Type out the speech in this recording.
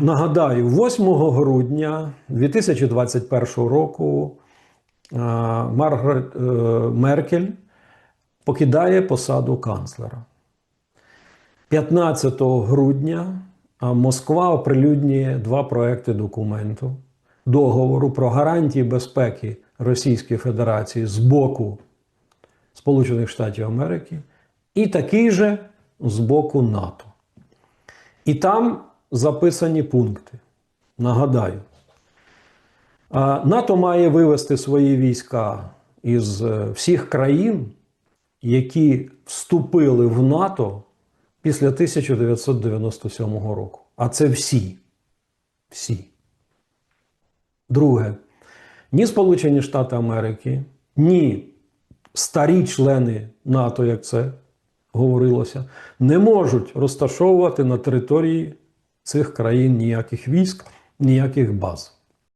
Нагадаю, 8 грудня 2021 року Маргарет е, Меркель покидає посаду канцлера. 15 грудня Москва оприлюднює два проекти документу договору про гарантії безпеки Російської Федерації з боку Сполучених Штатів Америки і такий же з боку НАТО. І там записані пункти. Нагадаю, НАТО має вивести свої війська із е, всіх країн, які вступили в НАТО після 1997 року. А це всі. Всі. Друге, ні Сполучені Штати Америки, ні старі члени НАТО, як це говорилося, не можуть розташовувати на території цих країн ніяких військ, ніяких баз.